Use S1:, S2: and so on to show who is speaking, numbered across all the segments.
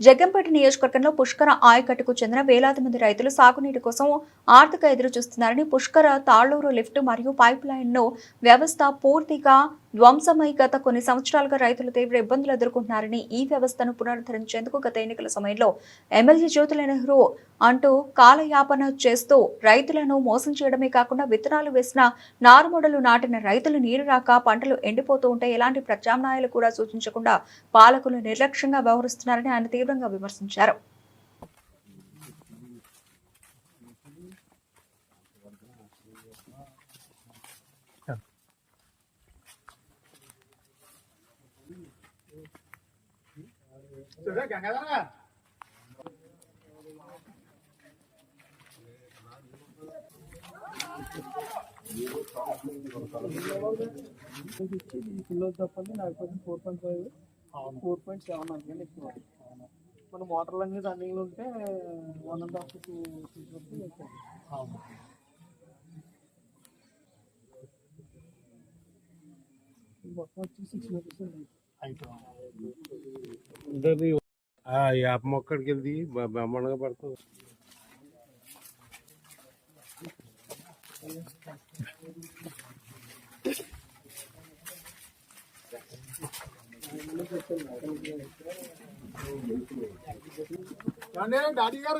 S1: జగ్గంపేట నియోజకవర్గంలో పుష్కర ఆయకట్టుకు చెందిన వేలాది మంది రైతులు సాగునీటి కోసం ఆర్థిక ఎదురు చూస్తున్నారని పుష్కర తాళ్ళూరు లిఫ్ట్ మరియు పైప్ లైన్ను వ్యవస్థ పూర్తిగా ధ్వంసమై గత కొన్ని సంవత్సరాలుగా రైతులు తీవ్ర ఇబ్బందులు ఎదుర్కొంటున్నారని ఈ వ్యవస్థను పునరుద్ధరించేందుకు గత ఎన్నికల సమయంలో ఎమ్మెల్యే జ్యోతుల నెహ్రూ అంటూ కాలయాపన చేస్తూ రైతులను మోసం చేయడమే కాకుండా విత్తనాలు వేసిన నారుమొడలు నాటిన రైతులు నీరు రాక పంటలు ఎండిపోతూ ఉంటే ఎలాంటి ప్రత్యామ్నాయాలు కూడా సూచించకుండా పాలకులు నిర్లక్ష్యంగా వ్యవహరిస్తున్నారని ఆయన తీవ్రంగా విమర్శించారు.
S2: కిలో తప్పండి నాకు కొంచెం four point five four point seven అందుకని ఎక్కువ మన మోటార్లు అన్ని రన్నింగ్ ఉంటే వన్ అండ్ హాఫ్ టూ మొత్తం వచ్చి సిక్స్ మీటర్స్
S3: ఆ యాప మొక్కడికి వెళ్ళి బ్రహ్మాండంగా పడుతుంది
S2: డాడీ గారు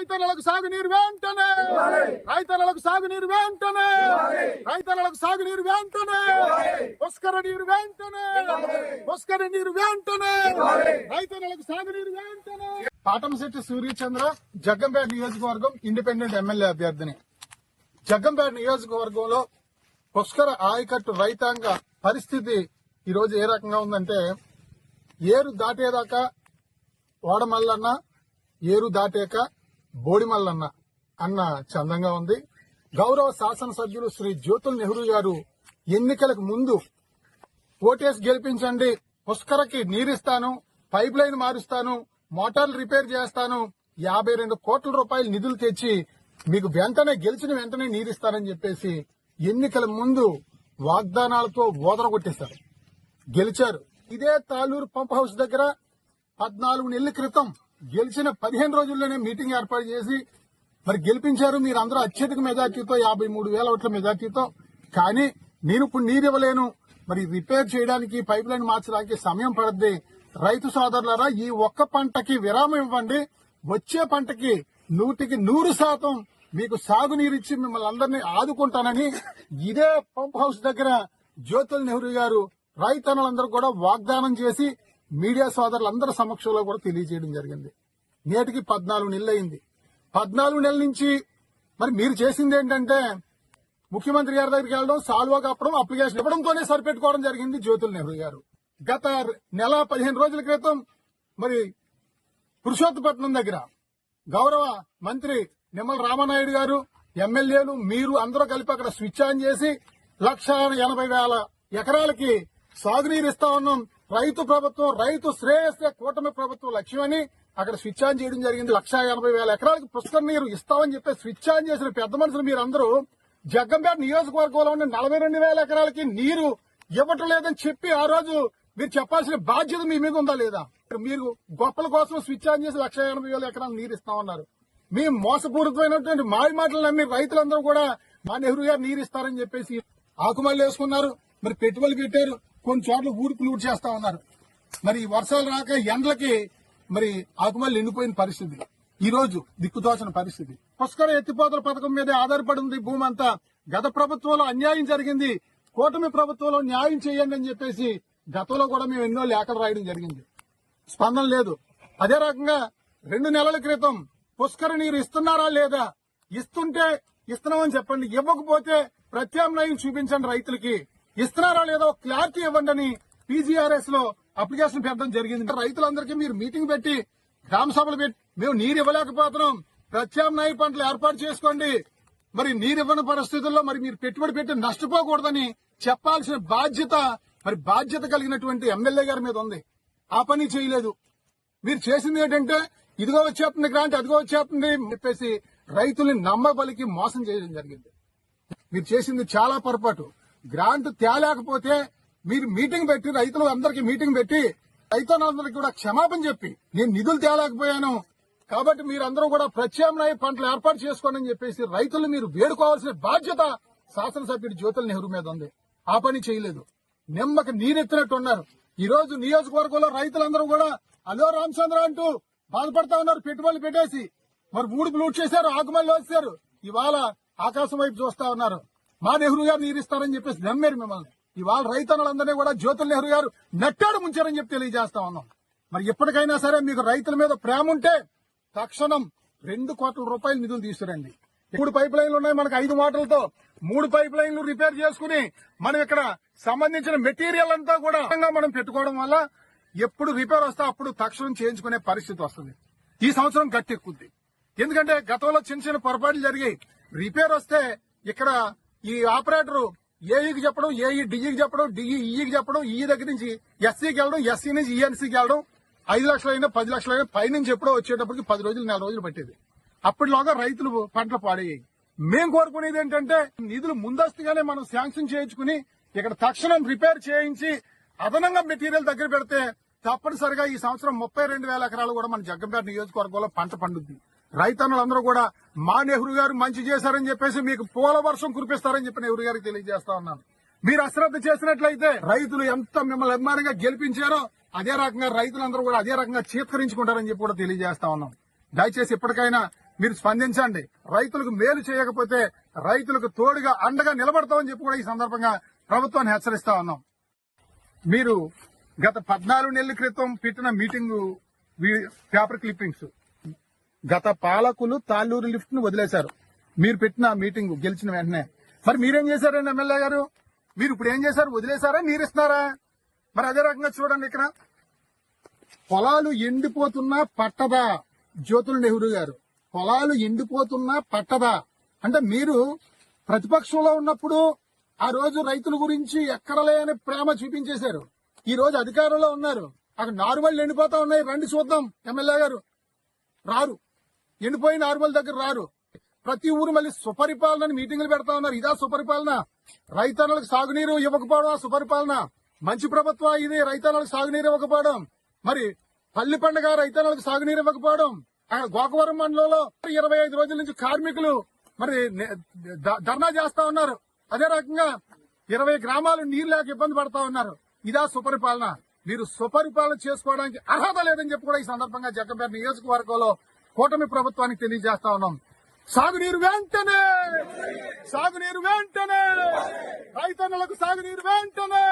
S4: రైతన్నలకు సాగునీరు వెంటనే! రైతన్నలకు సాగునీరు వెంటనే! రైతన్నలకు సాగునీరు వెంటనే! పుష్కర నీరు వెంటనే! పుష్కర నీరు వెంటనే! రైతన్నలకు సాగునీరు వెంటనే! పాటంశెట్టి సూర్యచంద్ర జగ్గంపేట నియోజకవర్గం ఇండిపెండెంట్ ఎమ్మెల్యే అభ్యర్థిని. జగ్గంపేట నియోజకవర్గంలో పుష్కర ఆయకట్టు రైతాంగ పరిస్థితి ఈరోజు ఏ రకంగా ఉందంటే ఏరు దాటేదాకా ఓడమల్లన్న ఏరు దాటాక బోడిమల్లన్న అన్న చందంగా ఉంది. గౌరవ శాసనసభ్యులు శ్రీ జ్యోతుల్ నెహ్రూ గారు ఎన్నికలకు ముందు ఓటేసి గెలిపించండి పుష్కరకి నీరిస్తాను పైప్ లైన్ మారుస్తాను మోటార్లు రిపేర్ చేస్తాను యాభై రెండు కోట్ల రూపాయలు నిధులు తెచ్చి మీకు వెంటనే గెలిచిన వెంటనే నీరిస్తానని చెప్పేసి ఎన్నికల ముందు వాగ్దానాలతో ఓదరగొట్టేశారు. గెలిచారు. ఇదే తాలూరు పంప్ హౌస్ దగ్గర పద్నాలుగు నెలల క్రితం గెలిచిన పదిహేను రోజుల్లోనే మీటింగ్ ఏర్పాటు చేసి మరి గెలిపించారు మీరు అందరూ అత్యధిక మెజార్టీతో యాభై మూడు వేల ఓట్ల మెజార్టీతో. కానీ నేను ఇప్పుడు నీరు ఇవ్వలేను. మరి రిపేర్ చేయడానికి పైప్ లైన్ మార్చడానికి సమయం పడద్ది. రైతు సోదరులరా ఈ ఒక్క పంటకి విరామం ఇవ్వండి. వచ్చే పంటకి నూటికి నూరు శాతం మీకు సాగునీరు ఇచ్చి మిమ్మల్ని అందరినీ ఆదుకుంటానని ఇదే పంప్ హౌస్ దగ్గర జ్యోతుల్ నెహ్రూ గారు రైతన్నులందరూ కూడా వాగ్దానం చేసి మీడియా సోదరులందరి సమక్షంలో కూడా తెలియజేయడం జరిగింది. నేటికి పద్నాలుగు నెలలు అయింది పద్నాలుగు నెలల నుంచి మరి మీరు చేసింది ఏంటంటే ముఖ్యమంత్రి గారి దగ్గరికి వెళ్ళడం సాల్వా కప్పడం అప్లికేషన్ ఇవ్వడంతోనే సరిపెట్టుకోవడం జరిగింది జ్యోతుల నెహ్రూ గారు. గత నెల పదిహేను రోజుల క్రితం మరి పురుషోత్తపట్నం దగ్గర గౌరవ మంత్రి నిమ్మల రామనాయుడు గారు ఎమ్మెల్యేలు మీరు అందరూ కలిపి అక్కడ స్విచ్ ఆన్ చేసి లక్ష ఎనభై వేల ఎకరాలకి సాగునీరు ఇస్తా ఉన్నాం. రైతు ప్రభుత్వం రైతు శ్రేయస్సే కూటమి ప్రభుత్వం లక్ష్యమని అక్కడ స్విచ్ ఆన్ చేయడం జరిగింది. లక్ష ఎనభై వేల ఎకరాలకి పుష్కర నీరు ఇస్తామని చెప్పి స్విచ్ ఆన్ చేసిన పెద్ద మనుషులు మీరందరూ జగ్గంపేట నియోజకవర్గంలో ఉన్న నలభై రెండు వేల ఎకరాలకి నీరు ఇవ్వటం లేదని చెప్పి ఆ రోజు మీరు చెప్పాల్సిన బాధ్యత మీ మీద ఉందా లేదా? మీరు గొప్పల కోసం స్విచ్ ఆన్ చేసి లక్ష ఎనభై వేల ఎకరాలు నీరు ఇస్తామన్నారు. మీ మోసపూరితమైనటువంటి మాయ మాటలు నమ్మి రైతులందరూ కూడా మా నెహ్రూ గారు నీరు ఇస్తారని చెప్పేసి ఆకుమల్లి వేసుకున్నారు. మరి పెట్టుబడులు పెట్టారు. కొన్ని చోట్ల ఊరుకు లూట్ చేస్తా ఉన్నారు. మరి వర్షాలు రాక ఎండలకి మరి ఆకుమల్లి ఎండిపోయిన పరిస్థితి. ఈ రోజు దిక్కుదోచిన పరిస్థితి. పుష్కర ఎత్తిపోతల పథకం మీదే ఆధారపడి ఉంది భూమి అంతా. గత ప్రభుత్వంలో అన్యాయం జరిగింది. కూటమి ప్రభుత్వంలో న్యాయం చేయండి అని చెప్పేసి గతంలో కూడా మేము ఎన్నో లేఖలు రాయడం జరిగింది. స్పందన లేదు. అదే రకంగా రెండు నెలల క్రితం పుష్కర నీరు ఇస్తున్నారా లేదా? ఇస్తుంటే ఇస్తున్నామని చెప్పండి. ఇవ్వకపోతే ప్రత్యామ్నాయం చూపించండి రైతులకి. ఇస్తున్నారా లేదో క్లారిటీ ఇవ్వండి అని పీజీఆర్ఎస్లో అప్లికేషన్ పెట్టడం జరిగింది. రైతులందరికీ మీరు మీటింగ్ పెట్టి గ్రామ సభలు పెట్టి మేము నీరు ఇవ్వలేకపోతున్నాం. ప్రత్యామ్నాయ పంటలు ఏర్పాటు చేసుకోండి. మరి నీరు ఇవ్వని పరిస్థితుల్లో మరి మీరు పెట్టుబడి పెట్టి నష్టపోకూడదని చెప్పాల్సిన బాధ్యత మరి బాధ్యత కలిగినటువంటి ఎమ్మెల్యే గారి మీద ఉంది. ఆ పని చేయలేదు. మీరు చేసింది ఏంటంటే ఇదిగో వచ్చేస్తుంది గ్రాంట్ అదిగో వచ్చేస్తుంది చెప్పేసి రైతుల్ని నమ్మబలికి మోసం చేయడం జరిగింది. మీరు చేసింది చాలా పొరపాటు. గ్రాంట్ తేలేకపోతే మీరు మీటింగ్ పెట్టి రైతులు అందరికి మీటింగ్ పెట్టి రైతులందరికీ కూడా క్షమాపణ చెప్పి నేను నిధులు తేలేకపోయాను కాబట్టి మీరందరూ కూడా ప్రత్యామ్నాయ పంటలు ఏర్పాటు చేసుకోండి అని చెప్పేసి రైతులు మీరు వేడుకోవాల్సిన బాధ్యత శాసనసభ్యుడు జ్యోతుల నెహ్రూ మీద ఉంది. ఆ పని చేయలేదు. నిమ్మకి నీరెత్తినట్టు ఉన్నారు. ఈ రోజు నియోజకవర్గంలో రైతులందరూ కూడా అలో రామచంద్ర అంటూ బాధపడతా ఉన్నారు పెట్టుబడులు పెట్టేసి. మరి మూడు బ్లూట్ చేశారు ఆకుమల్లి వచ్చారు ఇవాళ ఆకాశం వైపు చూస్తా ఉన్నారు. మా నెహ్రూ గారు నీరిస్తారని చెప్పేసి నమ్మారు మిమ్మల్ని. ఇవాళ రైతన్నులందరినీ కూడా జ్యోతుల నెహ్రూ గారు నెట్టాడు ముంచారని చెప్పి తెలియజేస్తా ఉన్నాం. మరి ఎప్పటికైనా సరే మీకు రైతుల మీద ప్రేమ ఉంటే తక్షణం రెండు కోట్ల రూపాయలు నిధులు తీసుకురండి. మూడు పైప్ లైన్లు ఉన్నాయి మనకు ఐదు మాటలతో మూడు పైప్ లైన్లు రిపేర్ చేసుకుని మనం ఇక్కడ సంబంధించిన మెటీరియల్ అంతా కూడా మనం పెట్టుకోవడం వల్ల ఎప్పుడు రిపేర్ వస్తే అప్పుడు తక్షణం చేయించుకునే పరిస్థితి వస్తుంది. ఈ సంవత్సరం గట్టెక్కుద్ది. ఎందుకంటే గతంలో చిన్న చిన్న పొరపాట్లు జరిగాయి రిపేర్ వస్తే ఇక్కడ ఈ ఆపరేటర్ ఏఈకి చెప్పడం ఏఈ డిఈకి చెప్పడం డిఈ ఈకి చెప్పడం ఈ దగ్గర నుంచి ఎస్సీకి వెళ్ళడం ఎస్సీ నుంచి ఈఎన్సీకి వెళ్ళడం ఐదు లక్షలైనా పది లక్షలైనా పైనుంచి ఎప్పుడో వచ్చేటప్పటికి పది రోజులు నెల రోజులు పట్టేది. అప్పటిలోగా రైతులు పంటలు పాడయ్యాయి. మేం కోరుకునేది ఏంటంటే నిధులు ముందస్తుగానే మనం శాంక్షన్ చేయించుకుని ఇక్కడ తక్షణం రిపేర్ చేయించి అదనంగా మెటీరియల్ దగ్గర పెడితే తప్పనిసరిగా ఈ సంవత్సరం ముప్పై రెండు వేల ఎకరాలు కూడా మన జగ్గంపేట నియోజకవర్గంలో పంట పండుద్ది. రైతన్నులందరూ కూడా మా నెహ్రూ గారు మంచి చేశారని చెప్పేసి మీకు పూల వర్షం కురిపిస్తారని చెప్పి నెహ్రూ గారికి తెలియజేస్తా ఉన్నాను. మీరు అశ్రద్ధ చేసినట్లయితే రైతులు ఎంత మిమ్మల్ని అభిమానంగా గెలిపించారో అదే రకంగా రైతులందరూ కూడా అదే రకంగా చీత్కరించుకుంటారని చెప్పి కూడా తెలియజేస్తా ఉన్నాం. దయచేసి ఇప్పటికైనా మీరు స్పందించండి. రైతులకు మేలు చేయకపోతే రైతులకు తోడుగా అండగా నిలబడతామని చెప్పి కూడా ఈ సందర్భంగా ప్రభుత్వాన్ని హెచ్చరిస్తా ఉన్నాం. మీరు గత పద్నాలుగు నెలల క్రితం పెట్టిన మీటింగ్ పేపర్ క్లిప్పింగ్స్ గత పాలకులు తాళ్ళూరు లిఫ్ట్ను వదిలేశారు. మీరు పెట్టిన మీటింగ్ గెలిచిన వెంటనే. మరి మీరేం చేశారండి ఎమ్మెల్యే గారు? మీరు ఇప్పుడు ఏం చేశారు? వదిలేశారా? నీరిస్తున్నారా? మరి అదే రకంగా చూడండి ఇక్కడ. పొలాలు ఎండిపోతున్నా పట్టదా? జ్యోతుల నెహ్రూ గారు పొలాలు ఎండిపోతున్నా పట్టదా? అంటే మీరు ప్రతిపక్షంలో ఉన్నప్పుడు ఆ రోజు రైతుల గురించి ఎక్కడలేని ప్రేమ చూపించేశారు. ఈ రోజు అధికారంలో ఉన్నారు. అక్కడ నార్మల్ ఎండిపోతా ఉన్నాయి. రండి చూద్దాం ఎమ్మెల్యే గారు. రారు. ఎండిపోయిన నార్మల్ దగ్గర రారు. ప్రతి ఊరు మళ్ళీ సుపరిపాలన మీటింగ్లు పెడతా ఉన్నారు. ఇదా సుపరిపాలన. రైతన్నలకు సాగునీరు ఇవ్వకపోవడం ఆ సుపరిపాలన. మంచి ప్రభుత్వం ఇది రైతన్నలకు సాగునీరు ఇవ్వకపోవడం. మరి పల్లి పండుగ రైతన్నలకు సాగునీరు ఇవ్వకపోవడం. అక్కడ గోకవరం మండలంలో ఇరవై ఐదు రోజుల నుంచి కార్మికులు మరి నే- ధర్నా చేస్తా ఉన్నారు. అదే రకంగా ఇరవై గ్రామాలు నీరు లేక ఇబ్బంది పడతా ఉన్నారు. ఇదా సుపరిపాలన. మీరు సుపరిపాలన చేసుకోవడానికి అర్హత లేదని చెప్పి కూడా ఈ సందర్భంగా జగ్గంపేట నియోజకవర్గంలో కూటమి ప్రభుత్వానికి తెలియజేస్తా ఉన్నాం. సాగునీరు వెంటనే! సాగునీరు వెంటనే! రైతన్నులకు సాగునీరు వెంటనే!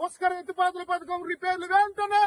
S4: పుష్కర ఎత్తిపాతుల పథకం రిపేర్లు వెంటనే!